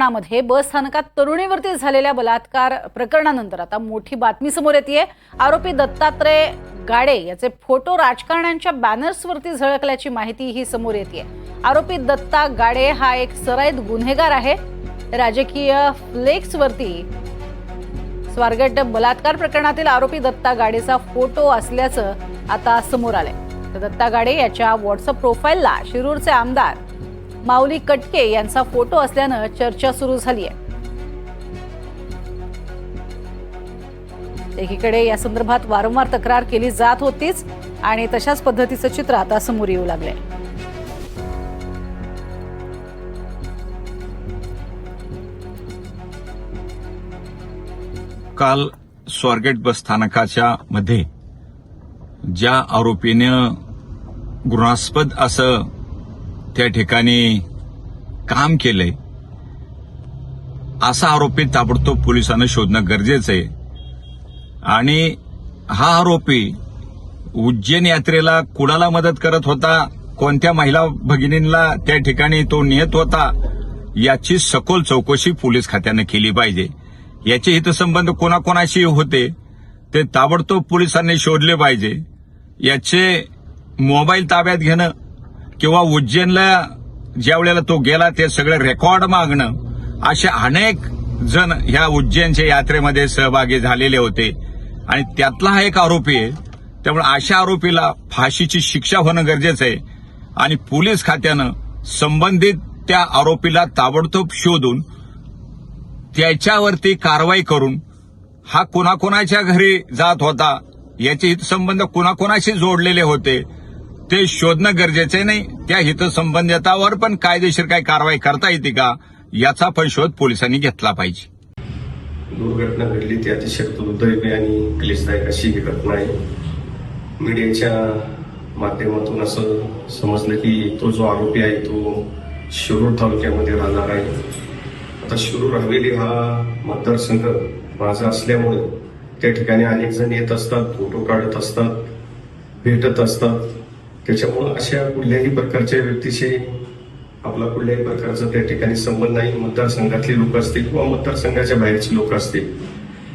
प्रकरणामध्ये बस स्थानकात तरुणीवरती झालेल्या बलात्कार प्रकरणानंतर आता मोठी बातमी समोर येते आरोपी दत्तात्रय गाडे याचे फोटो राजकारण्यांच्या बॅनर्सवरती झळकल्याची माहिती ही समोर येते आरोपी दत्ता गाडे हा एक सराईत गुन्हेगार आहे. राजकीय फ्लेक्सवरती स्वारगेट बलात्कार प्रकरणातील आरोपी दत्ता गाडेचा फोटो असल्याचं आता समोर आलंय. तर दत्ता गाडे याच्या व्हॉट्सअप प्रोफाईलला शिरूरचे आमदार माऊली कटके यांचा फोटो असल्यानं चर्चा सुरू झाली आहे एकीकडे या संदर्भात वारंवार तक्रार केली जात होतीच आणि तशाच पद्धतीचं चित्र आता समोर येऊ लागलंय. काल स्वारगेट बस स्थानकाच्या मध्ये ज्या आरोपीनं गुणास्पद असं त्या ठिकाणी काम केलंय. असा आरोपी ताबडतोब पोलिसांना शोधणं गरजेचं आहे. आणि हा आरोपी उज्जैन यात्रेला कुणाला मदत करत होता कोणत्या महिला भगिनींना त्या ठिकाणी तो नेत होता याची सखोल चौकशी पोलीस खात्यानं केली पाहिजे. याचे हितसंबंध कोणाकोणाशी होते ते ताबडतोब पोलिसांनी शोधले पाहिजे. याचे मोबाईल ताब्यात घेणं किंवा उज्जैनला ज्या वेळेला तो गेला ते सगळे रेकॉर्ड मागणं असे अनेक जण ह्या उज्जैनच्या यात्रेमध्ये सहभागी झालेले होते. आणि त्यातला हा एक आरोपी आहे. त्यामुळे अशा आरोपीला फाशीची शिक्षा होणं गरजेचं आहे. आणि पोलीस खात्यानं संबंधित त्या आरोपीला ताबडतोब शोधून त्याच्यावरती कारवाई करून हा कोणाकोणाच्या घरी जात होता याचे हितसंबंध कोणाकोणाशी जोडलेले होते ते शोधणं गरजेचे नाही. त्या हितसंबंधितावर पण कायदेशीर काही कारवाई करता येते का? याचा पण शोध पोलिसांनी घेतला पाहिजे. दुर्घटना घडली ती अतिशय दुर्दैवी आणि क्लेशदायक अशी ही घटना आहे. मीडियाच्या माध्यमातून असं समजलं की तो जो आरोपी आहे तो शिरूर तालुक्यामध्ये राहणार आहे. आता शिरूर हवेली हा मतदारसंघ माझा असल्यामुळे त्या ठिकाणी अनेक जण येत असतात फोटो काढत असतात भेटत असतात. त्याच्यामुळं अशा कुठल्याही प्रकारच्या व्यक्तीशी आपला कुठल्याही प्रकारचा त्या ठिकाणी संबंध नाही. मतदारसंघातली लोक असतील किंवा मतदारसंघाच्या बाहेरची लोक असतील.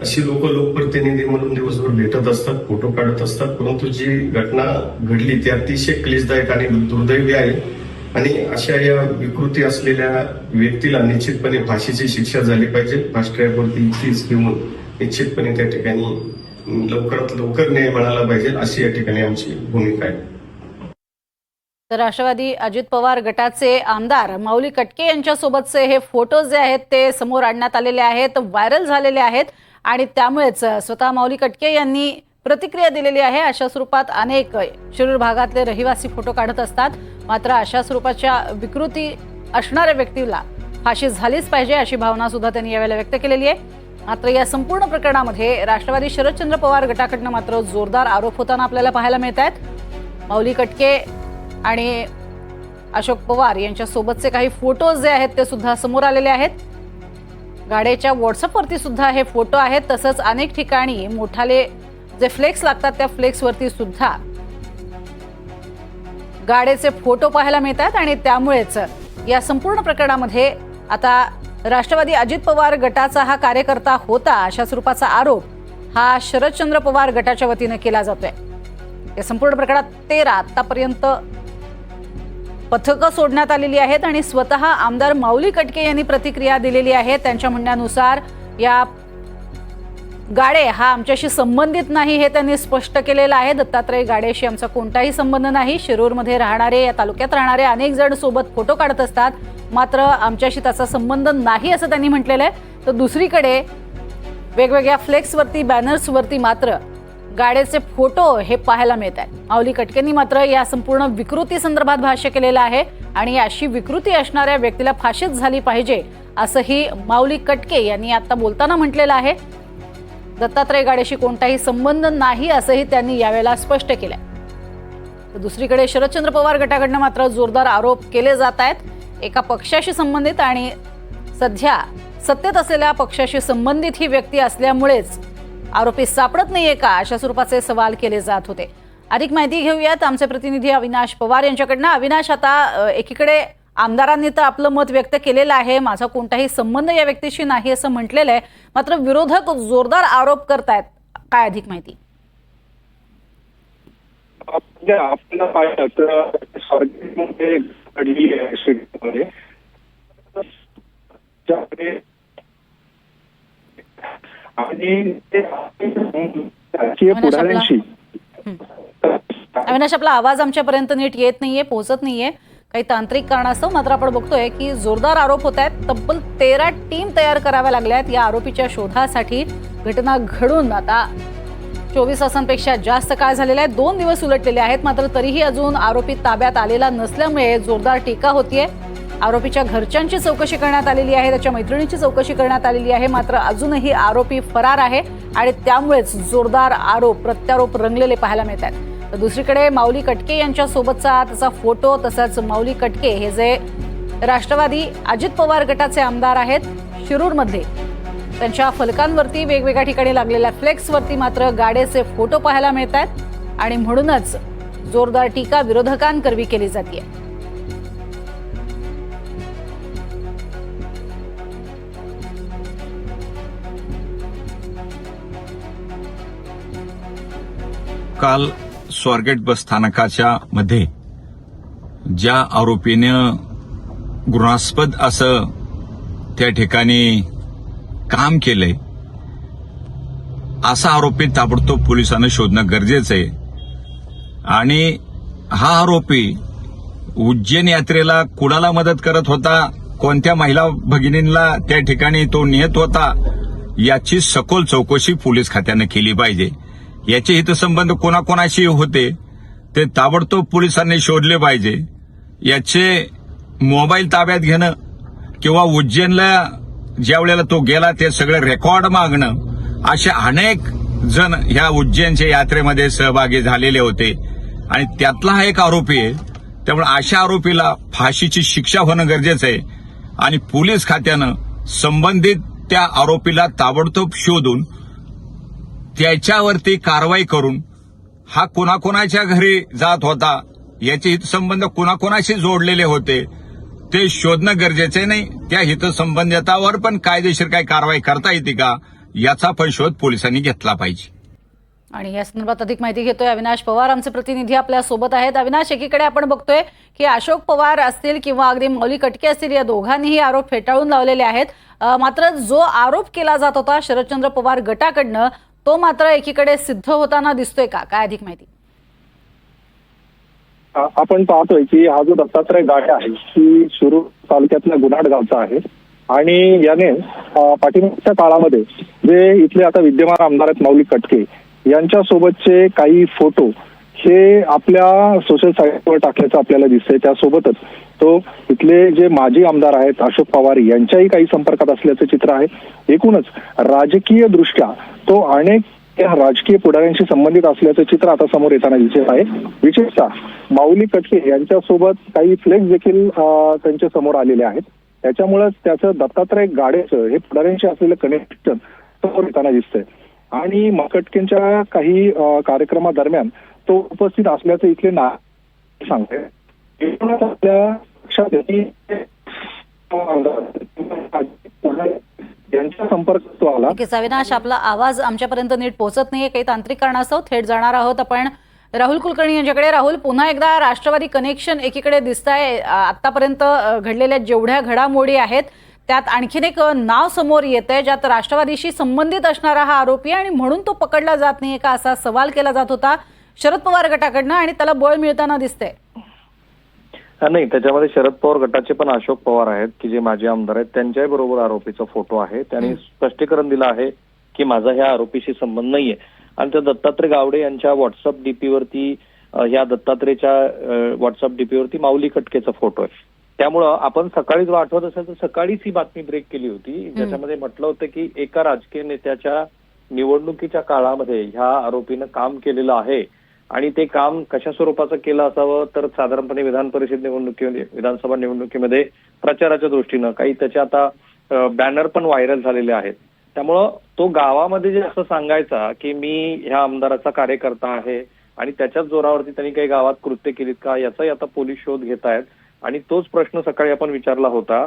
अशी लोक लोकप्रतिनिधी म्हणून दिवसभर भेटत असतात फोटो काढत असतात. परंतु जी घटना घडली ती अतिशय क्लेशदायक आणि दुर्दैवी आहे. आणि अशा या विकृती असलेल्या व्यक्तीला निश्चितपणे फाशीची शिक्षा झाली पाहिजे. फास्ट ट्रॅकवरती केस घेऊन निश्चितपणे त्या ठिकाणी लवकरात लवकर न्याय मिळाला पाहिजे अशी या ठिकाणी आमची भूमिका आहे. तर राष्ट्रवादी अजित पवार गटाचे आमदार माऊली कटके यांच्यासोबतचे हे फोटो जे आहेत ते समोर आणण्यात आलेले आहेत व्हायरल झालेले आहेत आणि त्यामुळेच स्वतः माऊली कटके यांनी प्रतिक्रिया दिलेली आहे. अशा स्वरूपात अनेक शिरूर भागातले रहिवासी फोटो काढत असतात. मात्र अशा स्वरूपाच्या विकृती असणाऱ्या व्यक्तीला फाशी झालीच पाहिजे अशी भावना सुद्धा त्यांनी यावेळेला व्यक्त केलेली आहे. मात्र या संपूर्ण प्रकरणामध्ये राष्ट्रवादी शरदचंद्र पवार गटाकडनं मात्र जोरदार आरोप होताना आपल्याला पाहायला मिळत आहेत माऊली कटके आणि अशोक पवार यांच्या सोबतचे काही फोटोज जे आहेत ते सुद्धा समोर आलेले आहेत. गाड्याच्या व्हॉट्सअपवरती सुद्धा हे फोटो आहेत. तसंच अनेक ठिकाणी मोठाले जे फ्लेक्स लागतात त्या फ्लेक्सवरती सुद्धा गाड्याचे फोटो पाहायला मिळतात आणि त्यामुळेच या संपूर्ण प्रकरणामध्ये आता राष्ट्रवादी अजित पवार गटाचा हा कार्यकर्ता होता अशा स्वरूपाचा आरोप हा शरदचंद्र पवार गटाच्या वतीनं केला जातोय. या संपूर्ण प्रकरणात तेरा आतापर्यंत पथकं सोडण्यात आलेली आहेत आणि स्वतः आमदार माऊली कटके यांनी प्रतिक्रिया दिलेली आहे. त्यांच्या म्हणण्यानुसार या गाडे हा आमच्याशी संबंधित नाही हे त्यांनी स्पष्ट केलेलं आहे. दत्तात्रय गाडेशी आमचा कोणताही संबंध नाही. शिरूरमध्ये राहणारे या तालुक्यात राहणारे अनेक जण सोबत फोटो काढत असतात. मात्र आमच्याशी त्याचा संबंध नाही असं त्यांनी म्हटलेलं आहे. तर दुसरीकडे वेगवेगळ्या फ्लेक्सवरती बॅनर्सवरती मात्र गाड्याचे फोटो हे पाहायला मिळत आहेत. माऊली कटकेंनी मात्र या संपूर्ण विकृती संदर्भात भाष्य केलेलं आहे आणि अशी विकृती असणाऱ्या व्यक्तीला फाशीच झाली पाहिजे असंही माऊली कटके यांनी आता बोलताना म्हटलेलं आहे. दत्तात्रय गाड्याशी कोणताही संबंध नाही असंही त्यांनी यावेळेला स्पष्ट केलंय. तर दुसरीकडे शरदचंद्र पवार गटाकडनं मात्र जोरदार आरोप केले जात आहेत. एका पक्षाशी संबंधित आणि सध्या सत्तेत असलेल्या पक्षाशी संबंधित ही व्यक्ती असल्यामुळेच आरोपी सापडत नाहीये का? अशा स्वरूपाचे सवाल केले जात होते. अधिक माहिती घेऊयात. आमचे प्रतिनिधी अविनाश पवार यांच्याकडनं. अविनाश आता एकीकडे आमदारांनी तर आपलं मत व्यक्त केलेलं आहे. माझा कोणताही संबंध या व्यक्तीशी नाही असं म्हटलेलं आहे. मात्र विरोधक जोरदार आरोप करतायत. काय अधिक माहिती? आपल्याला पाहिलं तर घडली आहे आणि ते राजकीय अविनाश, आपला- पुढाऱ्यांशी. अविनाश आपला आवाज आमच्यापर्यंत नीट येत नाहीये पोहोचत नाहीये. काही तांत्रिक कारणास्तव मात्र आपण बघतोय की जोरदार आरोप होत आहेत. तब्बल तेरा टीम तयार कराव्या लागल्या आहेत. या आरोपीच्या शोधासाठी घटना घडून आता चोवीस तासांपेक्षा जास्त काळ झालेला आहे. दोन दिवस उलटलेले आहेत. मात्र तरीही अजून आरोपी ताब्यात आलेला नसल्यामुळे जोरदार टीका होतीये. आरोपीच्या घरच्यांची चौकशी करण्यात आलेली आहे त्याच्या मैत्रिणीची चौकशी करण्यात आलेली आहे. मात्र अजूनही आरोपी फरार आहे आणि त्यामुळेच जोरदार आरोप प्रत्यारोप रंगलेले पाहायला मिळत आहेत. तर दुसरीकडे माऊली कटके यांच्या सोबतचा त्याचा फोटो तसंच माऊली कटके हे जे राष्ट्रवादी अजित पवार गटाचे आमदार आहेत शिरूरमधले त्यांच्या फलकांवरती वेगवेगळ्या ठिकाणी लागलेल्या फ्लेक्सवरती मात्र गाडेचे फोटो पाहायला मिळत आहेत आणि म्हणूनच जोरदार टीका विरोधकांकरवी केली जाते काल स्वारगेट बस स्थानकाच्या मध्ये ज्या आरोपीनं गुणास्पद असं त्या ठिकाणी काम केलंय असा आरोपी ताबडतोब पोलिसांना शोधणं गरजेचं आहे. आणि हा आरोपी उज्जैन यात्रेला कुणाला मदत करत होता कोणत्या महिला भगिनींना त्या ठिकाणी तो नेत होता याची सखोल चौकशी पोलीस खात्यानं केली पाहिजे. याचे हितसंबंध कोणाकोणाशी होते ते ताबडतोब पोलिसांनी शोधले पाहिजे. याचे मोबाईल ताब्यात घेणं किंवा उज्जैनला ज्या वेळेला तो गेला ते सगळं रेकॉर्ड मागणं असे अनेक जण ह्या उज्जैनच्या यात्रेमध्ये सहभागी झालेले होते. आणि त्यातला हा एक आरोपी आहे. त्यामुळे अशा आरोपीला फाशीची शिक्षा होणं गरजेचं आहे. आणि पोलीस खात्यानं संबंधित त्या आरोपीला ताबडतोब शोधून त्याच्यावरती कारवाई करून हा कोणाकोणाच्या घरी जात होता याचे हितसंबंध कोणाकोणाशी जोडलेले होते ते शोधणं गरजेचे नाही. त्या हितसंबंधितावर पण कायदेशीर काही कारवाई करता येते का याचा पण शोध पोलिसांनी घेतला पाहिजे. आणि या संदर्भात अधिक माहिती घेतोय अविनाश पवार. आमचे प्रतिनिधी आपल्यासोबत आहेत. अविनाश एकीकडे आपण बघतोय की अशोक पवार असतील किंवा अगदी मौली कटके असतील या दोघांनीही आरोप फेटाळून लावलेले आहेत. मात्र जो आरोप केला जात होता शरदचंद्र पवार गटाकडनं तो मात्र एकीकडे सिद्ध होताना दिसतोय का? काय अधिक माहिती? आपण पाहतोय की हा जो दत्तात्रय गाठ आहे ही सुरू तालुक्यातल्या गुन्हाड गावचा आहे. आणि याने पाठिंबाच्या काळामध्ये जे इथले आता विद्यमान आमदार आहेत मौलिक कटके यांच्या सोबतचे काही फोटो हे आपल्या सोशल साईटवर टाकल्याचं आपल्याला दिसतंय. त्यासोबतच तो इथले जे माजी आमदार आहेत अशोक पवार यांच्याही काही संपर्कात असल्याचं चित्र आहे. एकूणच राजकीय दृष्ट्या तो अनेक राजकीय पुढाऱ्यांशी संबंधित असल्याचं चित्र आता समोर येताना दिसत आहे. विशेषतः माऊली कटके यांच्यासोबत काही फ्लेक्स देखील त्यांच्यासमोर आलेले आहेत. त्याच्यामुळे त्याचं दत्तात्रय गाडेचं हे पुढाऱ्यांशी असलेलं कनेक्शन समोर येताना दिसतंय. आणि मकटकेंच्या काही कार्यक्रमादरम्यान तो उपस्थित असल्याचं इथले ना सांगते आपल्या लक्षात यांच्या संपर्कात तो आला अविनाश आपला आवाज आमच्यापर्यंत नीट पोहोचत नाहीये. काही तांत्रिक कारणास्तव थेट जाणार आहोत आपण. राहुल कुलकर्णी यांच्याकडे. राहुल पुन्हा एकदा राष्ट्रवादी कनेक्शन एकीकडे दिसत आहे आतापर्यंत घडलेल्या जेवढ्या घडामोडी आहेत त्यात आणखीन एक नाव समोर येत आहे ज्यात राष्ट्रवादीशी संबंधित असणारा हा आरोपी आहे आणि म्हणून तो पकडला जात नाहीये का असा सवाल केला जात होता. शरद पवार गटाकडनं आणि त्याला बळ मिळताना दिसतंय. नाही त्याच्यामध्ये शरद पवार गटाचे पण अशोक पवार आहेत की जे माजी आमदार आहेत त्यांच्याही बरोबर आरोपीचा फोटो आहे. त्यांनी स्पष्टीकरण दिलं आहे की माझा ह्या आरोपीशी संबंध नाहीये. आणि त्या दत्तात्रय गावडे यांच्या व्हॉट्सअप डीपीवरती ह्या दत्तात्रयच्या व्हॉट्सअप डीपीवरती माऊली कटकेचा फोटो आहे. त्यामुळं आपण सकाळी जर आठवत असेल तर सकाळीच ही बातमी ब्रेक केली होती. ज्याच्यामध्ये म्हटलं होतं की एका राजकीय नेत्याच्या निवडणुकीच्या काळामध्ये ह्या आरोपीनं काम केलेलं आहे. आणि ते काम कशा स्वरूपाचं केलं असावं तर साधारणपणे विधान परिषद निवडणुकीमध्ये विधानसभा निवडणुकीमध्ये प्रचाराच्या दृष्टीनं काही त्याचे आता बॅनर पण व्हायरल झालेले आहेत. त्यामुळं तो गावामध्ये जे असं सांगायचा की मी ह्या आमदाराचा कार्यकर्ता आहे आणि त्याच्याच जोरावरती त्यांनी काही गावात कृत्य केलीत का याचाही आता पोलीस शोध घेत आहेत. आणि तोच प्रश्न सकाळी आपण विचारला होता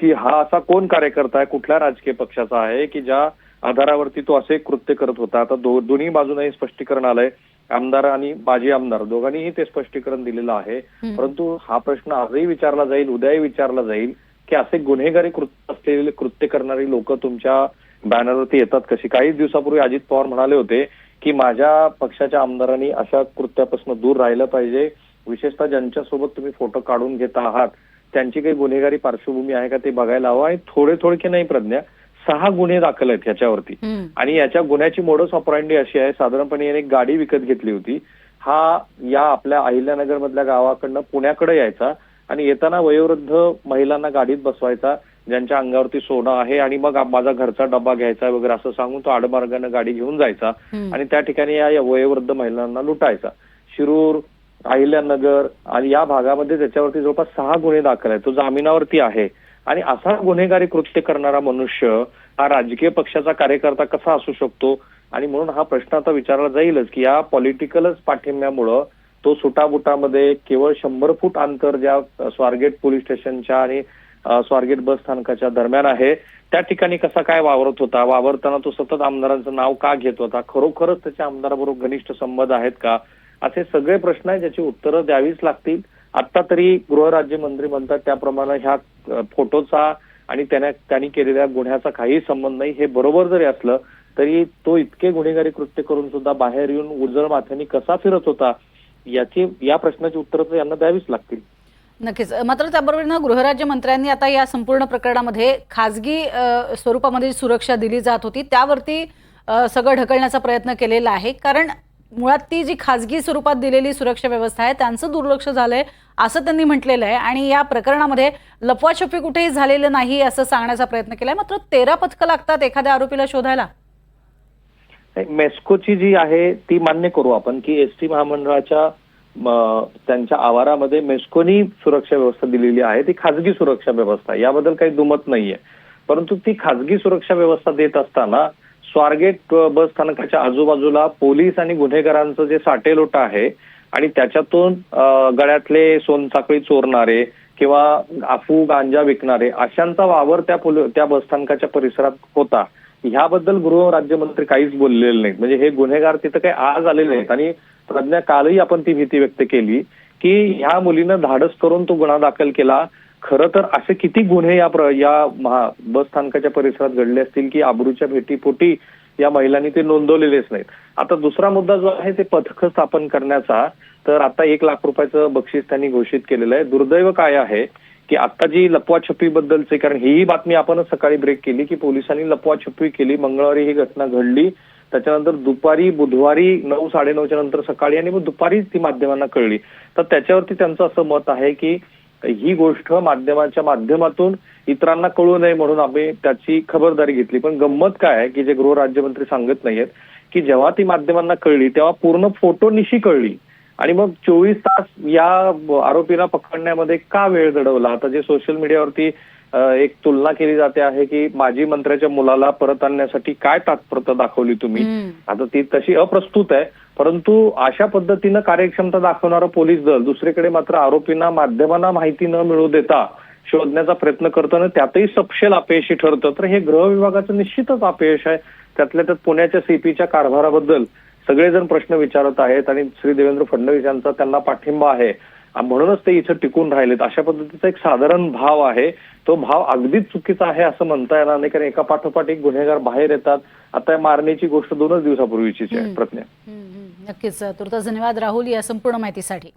की हा असा कोण कार्यकर्ता आहे कुठल्या राजकीय पक्षाचा आहे की ज्या आधारावरती तो असे कृत्य करत होता. आता दोन्ही बाजूनही स्पष्टीकरण आलंय. आमदार आणि माजी आमदार दोघांनीही ते स्पष्टीकरण दिलेलं आहे. परंतु हा प्रश्न आजही विचारला जाईल उद्याही विचारला जाईल की असे गुन्हेगारी कृत्य असलेले कृत्य करणारी लोक तुमच्या बॅनरवरती येतात कशी? काही दिवसापूर्वी अजित पवार म्हणाले होते की माझ्या पक्षाच्या आमदारांनी अशा कृत्यापासून दूर राहिलं पाहिजे. विशेषतः ज्यांच्यासोबत तुम्ही फोटो काढून घेत आहात त्यांची काही गुन्हेगारी पार्श्वभूमी आहे का ते बघायला हवं आणि थोडे थोडके नाही प्रज्ञा सहा गुन्हे दाखल आहेत ह्याच्यावरती. आणि याच्या गुन्ह्याची मोडस ऑपरांडी अशी आहे. साधारणपणे याने एक गाडी विकत घेतली होती. हा या आपल्या अहिल्यानगर मधल्या गावाकडनं पुण्याकडे यायचा आणि येताना वयोवृद्ध महिलांना गाडीत बसवायचा ज्यांच्या अंगावरती सोनं आहे आणि मग माझा घरचा डब्बा घ्यायचा वगैरे असं सांगून तो आडमार्गाने गाडी घेऊन जायचा. आणि त्या ठिकाणी या या वयोवृद्ध महिलांना लुटायचा. शिरूर अहिल्यानगर आणि या भागामध्ये त्याच्यावरती जवळपास सहा गुन्हे दाखल आहेत. तो जामिनावरती आहे. आणि असा गुन्हेगारी कृत्य करणारा मनुष्य हा राजकीय पक्षाचा कार्यकर्ता कसा असू शकतो? आणि म्हणून हा प्रश्न आता विचारला जाईलच की या पॉलिटिकलच पाठिंब्यामुळं तो सुटाबुटामध्ये केवळ शंभर फूट अंतर ज्या स्वारगेट पोलीस स्टेशनच्या आणि स्वारगेट बस स्थानकाच्या दरम्यान आहे त्या ठिकाणी कसा काय वावरत होता? वावरताना तो सतत आमदारांचं नाव का घेत होता? खरोखरच त्याच्या आमदाराबरोबर घनिष्ठ संबंध आहेत का? असे सगळे प्रश्न आहेत ज्याची उत्तरं द्यावीच लागतील. आता तरी गृहराज्यमंत्री म्हणतात त्याप्रमाणे ह्या फोटोचा आणि त्याने त्यांनी केलेल्या गुन्ह्याचा काही संबंध नाही. हे बरोबर जरी असलं तरी तो इतके गुन्हेगारी कृत्य करून सुद्धा बाहेर येऊन उजळ माथ्याने कसा फिरत होता याची या प्रश्नाची उत्तरं तर यांना द्यावीच लागतील. नक्कीच. मात्र त्याबरोबरीनं गृहराज्यमंत्र्यांनी आता या संपूर्ण प्रकरणामध्ये खाजगी स्वरूपामध्ये सुरक्षा दिली जात होती त्यावरती सगळं ढकलण्याचा प्रयत्न केलेला आहे. कारण मुळात ती जी खाजगी स्वरूपात दिलेली सुरक्षा व्यवस्था आहे त्यांचं दुर्लक्ष झालंय असं त्यांनी म्हटलेलं आहे. आणि या प्रकरणामध्ये लपवाछपी कुठेही झालेलं नाही असं सांगण्याचा प्रयत्न केलाय. मात्र तेरा पथकं लागतात एखाद्या आरोपीला शोधायला. मेस्कोची जी आहे ती मान्य करू आपण की एस टी महामंडळाच्या त्यांच्या आवारामध्ये मेस्कोनी सुरक्षा व्यवस्था दिलेली आहे. ती खाजगी सुरक्षा व्यवस्था याबद्दल काही दुमत नाहीये. परंतु ती खाजगी सुरक्षा व्यवस्था देत असताना स्वारगेट बस स्थानकाच्या आजूबाजूला पोलीस आणि गुन्हेगारांचं जे साटेलोट आहे आणि त्याच्यातून गळ्यातले सोनसाखळी चोरणारे किंवा अफू गांजा विकणारे अशांचा वावर त्या पोल- त्या बसस्थानकाच्या परिसरात होता. ह्याबद्दल गृह राज्यमंत्री काहीच बोललेले नाहीत. म्हणजे हे गुन्हेगार तिथं काही आज आलेले नाहीत आणि प्रज्ञा कालही आपण ती भीती व्यक्त केली की ह्या मुलीनं धाडस करून तो गुन्हा दाखल केला. खरं तर असे किती गुन्हे या प्र- या महा बस स्थानकाच्या परिसरात घडले असतील की आबरूच्या भेटीपोटी या महिलांनी ते नोंदवलेलेच नाहीत. आता दुसरा मुद्दा जो आहे ते पथक स्थापन करण्याचा तर आता एक लाख रुपयाचं बक्षीस त्यांनी घोषित केलेलं आहे. दुर्दैव काय आहे की आता जी लपवाछपी बद्दलचे कारण ही बातमी आपणच सकाळी ब्रेक केली की पोलिसांनी लपवाछपी केली मंगळवारी ही घटना घडली. त्याच्यानंतर दुपारी बुधवारी नऊ साडेनऊच्या नंतर सकाळी आणि मग दुपारी ती माध्यमांना कळली. तर त्याच्यावरती त्यांचं असं मत आहे की ही गोष्ट माध्यमाच्या माध्यमातून इतरांना कळू नये म्हणून आम्ही त्याची खबरदारी घेतली. पण गंमत काय आहे की जे गृह राज्यमंत्री सांगत नाहीयेत की जेव्हा ती माध्यमांना कळली तेव्हा पूर्ण फोटो निशी कळली. आणि मग चोवीस तास या आरोपीला पकडण्यामध्ये का वेळ घडवला आता जे सोशल मीडियावरती एक तुलना केली जाते आहे की माजी मंत्र्याच्या मुलाला परत आणण्यासाठी काय तात्परता दाखवली तुम्ही. आता ती तशी अप्रस्तुत आहे परंतु अशा पद्धतीनं कार्यक्षमता दाखवणारं पोलीस दल दुसरीकडे मात्र आरोपींना माध्यमांना माहिती न मिळू देता शोधण्याचा प्रयत्न करताना त्यातही सपशेल अपयशी ठरतं. तर हे गृह विभागाचं निश्चितच अपयश आहे. त्यातल्या त्यात पुण्याच्या सीपीच्या कारभाराबद्दल सगळेजण प्रश्न विचारत आहेत आणि श्री देवेंद्र फडणवीस यांचा त्यांना पाठिंबा आहे. म्हणूनच ते इथं टिकून राहिलेत. अशा पद्धतीचा एक साधारण भाव आहे. तो भाव अगदीच चुकीचा आहे असं म्हणता येणार नाही कारण एका पाठोपाठ एक गुन्हेगार बाहेर येतात. आता या मारण्याची गोष्ट दोनच दिवसापूर्वीचीच आहे हम्म. प्रज्ञा. नक्कीच तुर्तास धन्यवाद. राहुल या संपूर्ण माहितीसाठी.